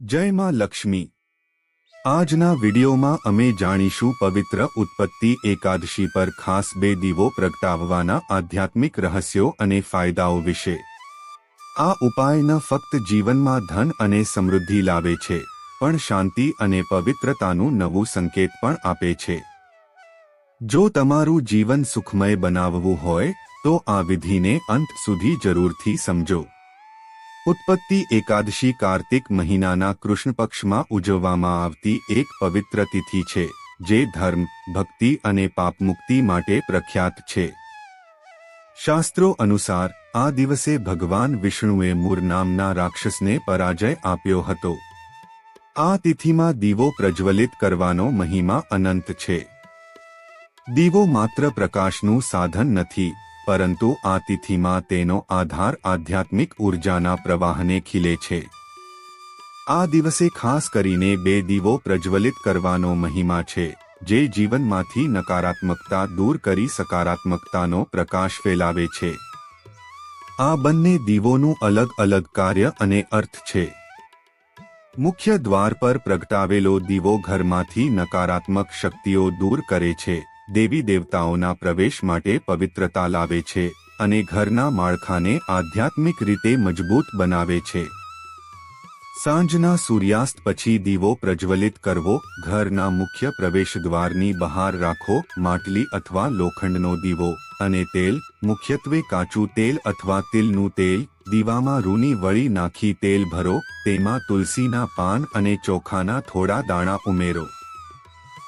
જય માં લક્ષ્મી. આજના વિડીયોમાં અમે જાણીશું પવિત્ર ઉત્પત્તિ એકાદશી પર ખાસ બે દીવો પ્રગટાવવાના આધ્યાત્મિક રહસ્યો અને ફાયદાઓ વિશે. આ ઉપાય ન ફક્ત જીવનમાં ધન અને સમૃદ્ધિ લાવે છે, પણ શાંતિ અને પવિત્રતાનું નવું સંકેત પણ આપે છે. જો તમારું જીવન સુખમય બનાવવું હોય, તો આ વિધિને અંત સુધી જરૂરથી સમજો. ઉત્પત્તિ એકાદશી કાર્તિક મહિનાના કૃષ્ણ પક્ષમાં ઉજવવામાં આવતી એક પવિત્ર તિથિ છે, જે ધર્મ, ભક્તિ અને પાપમુક્તિ માટે પ્રખ્યાત છે. શાસ્ત્રો અનુસાર, આ દિવસે ભગવાન વિષ્ણુએ મૂર નામના રાક્ષસને પરાજય આપ્યો હતો. આ તિથિમાં દીવો પ્રજ્વલિત કરવાનો મહિમા અનંત છે. દીવો માત્ર પ્રકાશનું સાધન નથી પરંતુ આ તિથિમાં તેનો આધાર આધ્યાત્મિક ઉર્જાના પ્રવાહને ખીલે છે. આ દિવસે ખાસ કરીને બે દીવો પ્રજ્વલિત કરવાનો મહિમા છે, જે જીવનમાંથી નકારાત્મકતા દૂર કરી સકારાત્મકતાનો પ્રકાશ ફેલાવે છે. આ બંને દીવોનું અલગ અલગ કાર્ય અને અર્થ છે. મુખ્ય દ્વાર પર પ્રગટાવેલો દીવો ઘરમાંથી નકારાત્મક શક્તિઓ દૂર કરે છે. દેવી દેવતાઓના પ્રવેશ માટે પવિત્રતા લાવે છે અને ઘરના માળખાને આધ્યાત્મિક રીતે મજબૂત બનાવે છે. સાંજના સૂર્યાસ્ત પછી દીવો પ્રજ્વલિત કરવો, ઘરના મુખ્ય પ્રવેશદ્વારની બહાર રાખો, માટલી અથવા લોખંડનો દીવો, અને તેલ, મુખ્યત્વે કાચું તેલ અથવા તિલનું તેલ, દીવામાં રૂની વળી નાખી તેલ ભરો, તેમાં તુલસીના પાન અને ચોખાના થોડા દાણા ઉમેરો.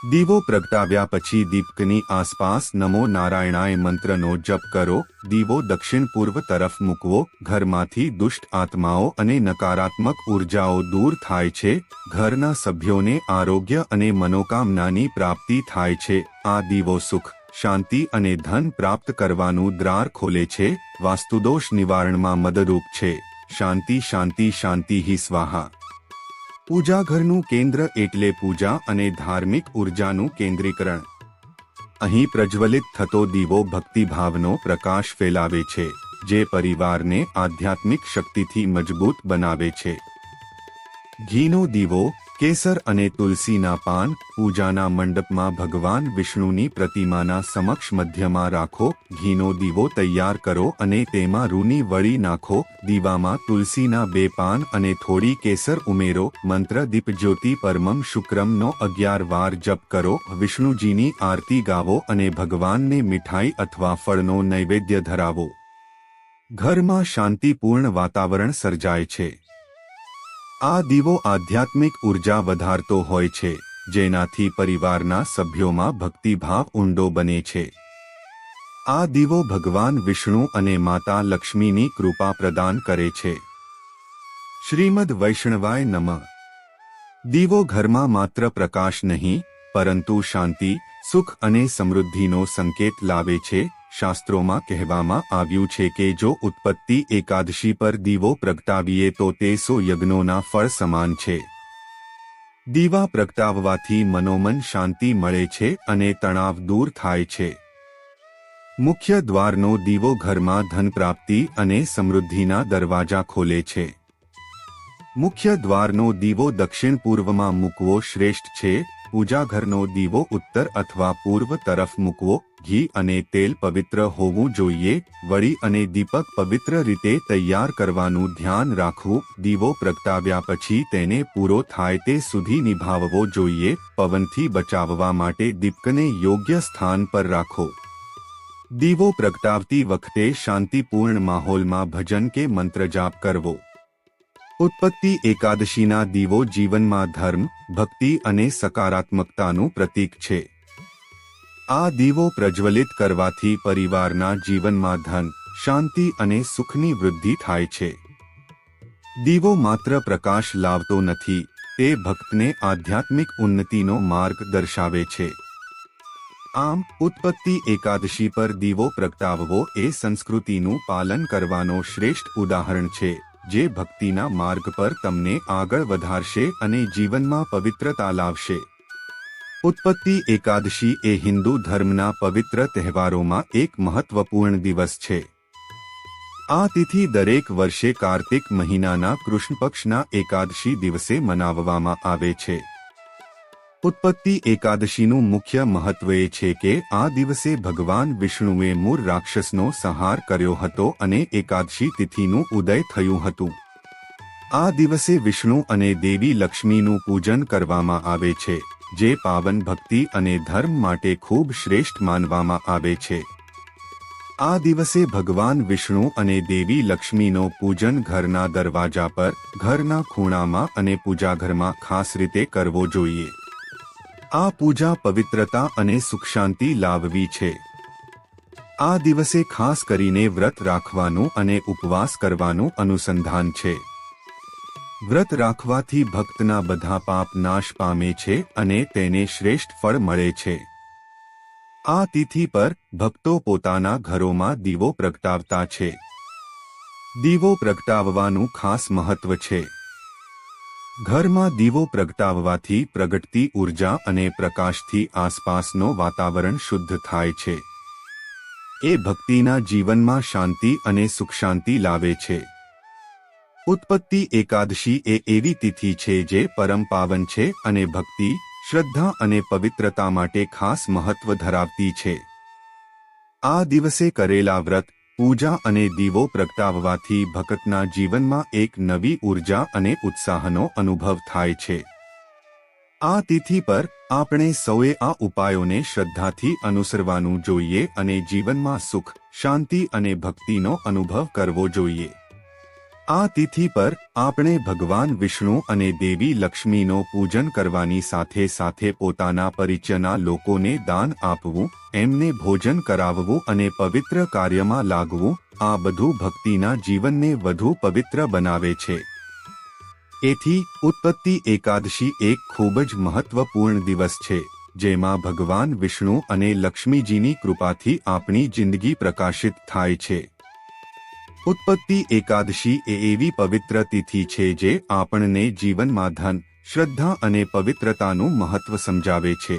દીવો પ્રગટાવ્યા પછી દીપકની આસપાસ નમો નારાયણાય મંત્રનો જપ કરો, દીવો દક્ષિણ પૂર્વ તરફ મૂકવો, ઘરમાંથી દુષ્ટ આત્માઓ અને નકારાત્મક ઉર્જાઓ દૂર થાય છે, ઘરના સભ્યોને આરોગ્ય અને મનોકામનાની પ્રાપ્તિ થાય છે, આ દીવો સુખ, શાંતિ અને ધન પ્રાપ્ત કરવાનું દ્વાર ખોલે છે, વાસ્તુદોષ નિવારણમાં મદદરૂપ છે, શાંતિ શાંતિ શાંતિ હિ સ્વાહા. પૂજાઘરનું કેન્દ્ર એટલે પૂજા અને ધાર્મિક ઉર્જાનું કેન્દ્રીકરણ. અહીં પ્રજ્વલિત થતો દીવો ભક્તિભાવનો પ્રકાશ ફેલાવે છે, જે પરિવારને આધ્યાત્મિક શક્તિથી મજબૂત બનાવે છે. ઘીનો દીવો કેસર અને તુલસીના પાન પૂજાના મંડપમાં ભગવાન વિષ્ણુની પ્રતિમાના સમક્ષ મધ્યમાં રાખો, ઘીનો દીવો તૈયાર કરો અને તેમાં રૂની વળી નાખો, દીવામાં તુલસીના બે પાન અને થોડી કેસર ઉમેરો, મંત્ર દીપજ્યોતિ પરમમ શુક્રમનો અગિયાર વાર જપ કરો, વિષ્ણુજીની આરતી ગાવો અને ભગવાનને મીઠાઈ અથવા ફળનો નૈવેદ્ય ધરાવો. ઘરમાં શાંતિપૂર્ણ વાતાવરણ સર્જાય છે. આ દીવો આધ્યાત્મિક ઊર્જા વધારતો હોય છે, જેનાથી પરિવારના સભ્યોમાં ભક્તિભાવ ઊંડો બને છે. આ દીવો ભગવાન વિષ્ણુ અને માતા લક્ષ્મીની કૃપા પ્રદાન કરે છે. શ્રીમદ વૈષ્ણવાય નમ. દીવો ઘરમાં માત્ર પ્રકાશ નહીં, પરંતુ શાંતિ, સુખ અને સમૃદ્ધિનો સંકેત લાવે છે શાસ્ત્રોમાં કહેવામાં આવ્યું છે કે જો ઉત્પત્તિ એકાદશી પર દીવો પ્રગટાવીએ તો તે સો યજ્ઞોના ફળ સમાન છે. દીવા પ્રગટાવવાથી મનોમન શાંતિ મળે છે અને તણાવ દૂર થાય છે. મુખ્ય દ્વારનો દીવો ઘરમાં ધન પ્રાપ્તિ અને સમૃદ્ધિના દરવાજા ખોલે છે. મુખ્ય દ્વારનો દીવો દક્ષિણ પૂર્વમાં મૂકવો શ્રેષ્ઠ છે પૂજાઘરનો દીવો ઉત્તર અથવા પૂર્વ તરફ મૂકવો, ઘી અને તેલ પવિત્ર હોવું જોઈએ, વળી અને દીપક પવિત્ર રીતે તૈયાર કરવાનું ધ્યાન રાખવું, દીવો પ્રગટાવ્યા પછી તેને પૂરો થાય તે સુધી નિભાવવો જોઈએ, પવનથી બચાવવા માટે દીપકને યોગ્ય સ્થાન પર રાખો. દીવો પ્રગટાવતી વખતે શાંતિપૂર્ણ માહોલમાં ભજન કે મંત્ર જાપ કરવો. ઉત્પત્તિ એકાદશીના દીવો જીવનમાં ધર્મ, ભક્તિ અને સકારાત્મકતાનું પ્રતીક છે. આ દીવો પ્રજ્વલિત કરવાથી પરિવારના જીવનમાં ધન, શાંતિ અને સુખની વૃદ્ધિ થાય છે. દીવો માત્ર પ્રકાશ લાવતો નથી, તે ભક્તને આધ્યાત્મિક ઉન્નતિનો માર્ગ દર્શાવે છે. આમ, ઉત્પત્તિ એકાદશી પર દીવો પ્રગટાવવો એ સંસ્કૃતિનું પાલન કરવાનો શ્રેષ્ઠ ઉદાહરણ છે. જે ભક્તિના માર્ગ પર તમને આગળ વધારશે અને જીવનમાં પવિત્રતા લાવશે. ઉત્પત્તિ એકાદશી એ હિન્દુ ધર્મના પવિત્ર તહેવારોમાં એક મહત્વપૂર્ણ દિવસ છે. આ તિથિ દરેક વર્ષે કાર્તિક મહિનાના કૃષ્ણ પક્ષના એકાદશી દિવસે મનાવવામાં આવે છે. ઉત્પત્તિ એકાદશીનું મુખ્ય મહત્વ એ છે કે આ દિવસે ભગવાન વિષ્ણુએ મૂળ રાક્ષસનો સંહાર કર્યો હતો અને એકાદશી તિથિનું ઉદય થયું હતું. આ દિવસે વિષ્ણુ અને દેવી લક્ષ્મીનું પૂજન કરવામાં આવે છે, જે પાવન ભક્તિ અને ધર્મ માટે ખૂબ શ્રેષ્ઠ માનવામાં આવે છે. આ દિવસે ભગવાન વિષ્ણુ અને દેવી લક્ષ્મીનો પૂજન ઘરના દરવાજા પર, ઘરના ખૂણામાં અને પૂજાઘરમાં ખાસ રીતે કરવો જોઈએ. આ પૂજા પવિત્રતા અને સુખ શાંતિ લાવવી છે. આ દિવસે ખાસ કરીને વ્રત રાખવાનું અને ઉપવાસ કરવાનું અનુસંધાન છે. વ્રત રાખવાથી ભક્તના બધા પાપ નાશ પામે છે અને તેને શ્રેષ્ઠ ફળ મળે છે. આ તિથિ પર ભક્તો પોતાના ઘરોમાં દીવો પ્રગટાવતા છે. દીવો પ્રગટાવવાનું ખાસ મહત્વ છે. ઘરમાં દીવો પ્રગટાવવાથી પ્રગટતી ઊર્જા અને પ્રકાશથી આસપાસનો વાતાવરણ શુદ્ધ થાય છે. એ ભક્તિના જીવનમાં શાંતિ અને સુખ શાંતિ લાવે છે. ઉત્પત્તિ એકાદશી એ એવી તિથિ છે જે પરમ પાવન છે અને ભક્તિ, શ્રદ્ધા અને પવિત્રતા માટે ખાસ મહત્વ ધરાવતી છે. આ દિવસે કરેલા વ્રત પૂજા અને દીવો પ્રગટાવવાથી ભક્તના જીવનમાં એક નવી ઊર્જા અને ઉત્સાહનો અનુભવ થાય છે. આ તિથિ પર આપણે સૌએ આ ઉપાયોને શ્રદ્ધાથી અનુસરવાનું જોઈએ અને જીવનમાં સુખ, શાંતિ અને ભક્તિનો અનુભવ કરવો જોઈએ. આ તિથિ પર આપણે ભગવાન વિષ્ણુ અને દેવી લક્ષ્મીનો પૂજન કરવાની સાથે સાથે પોતાના પરિચયના લોકોને દાન આપવું, એમને ભોજન કરાવવું અને પવિત્ર કાર્યમાં લાગવું, આ બધું ભક્તિના જીવનને વધુ પવિત્ર બનાવે છે. એથી ઉત્પત્તિ એકાદશી એક ખૂબ જ મહત્વપૂર્ણ દિવસ છે, જેમાં ભગવાન વિષ્ણુ અને લક્ષ્મીજીની કૃપાથી આપણી જિંદગી પ્રકાશિત થાય છે. ઉત્પત્તિ એકાદશી એ એવી પવિત્ર તિથિ છે જે આપણને જીવનમાં ધન, શ્રદ્ધા અને પવિત્રતાનું મહત્વ સમજાવે છે.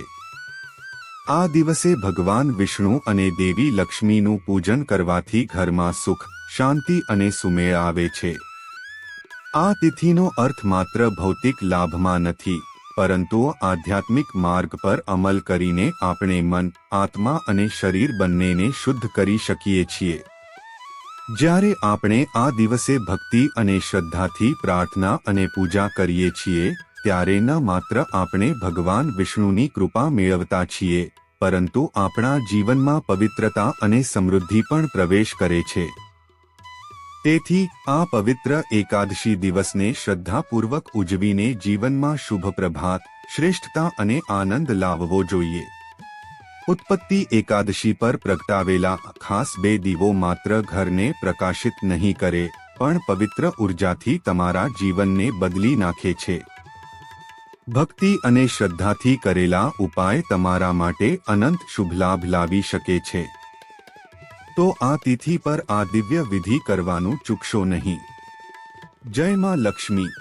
આ દિવસે ભગવાન વિષ્ણુ અને દેવી લક્ષ્મીનું પૂજન કરવાથી ઘરમાં સુખ, શાંતિ અને સુમેળ આવે છે. આ તિથિનો અર્થ માત્ર ભૌતિક લાભમાં નથી, પરંતુ આધ્યાત્મિક માર્ગ પર અમલ કરીને આપણે મન, આત્મા અને શરીર બંનેને શુદ્ધ કરી શકીએ છીએ. જ્યારે આપણે આ દિવસે ભક્તિ અને શ્રદ્ધાથી પ્રાર્થના અને પૂજા કરીએ છીએ, ત્યારે ન માત્ર આપણે ભગવાન વિષ્ણુની કૃપા મેળવતા છીએ, પરંતુ આપણા જીવનમાં પવિત્રતા અને સમૃદ્ધિ પણ પ્રવેશ કરે છે. તેથી, આ પવિત્ર એકાદશી દિવસને શ્રદ્ધાપૂર્વક ઉજવીને જીવનમાં શુભ પ્રભાત, શ્રેષ્ઠતા અને આનંદ લાવવો જોઈએ. ઉત્પત્તિ એકાદશી પર પ્રગટાવેલા ખાસ બે દીવો માત્ર ઘરને પ્રકાશિત નહીં કરે, પણ પવિત્ર ઉર્જાથી તમારા જીવનને બદલી નાખે છે. ભક્તિ અને શ્રદ્ધાથી કરેલા ઉપાય તમારા માટે અનંત શુભલાભ લાવી શકે છે. તો આ તિથિ પર આ દિવ્ય વિધિ કરવાનું ચૂકશો નહીં. જય માં લક્ષ્મી.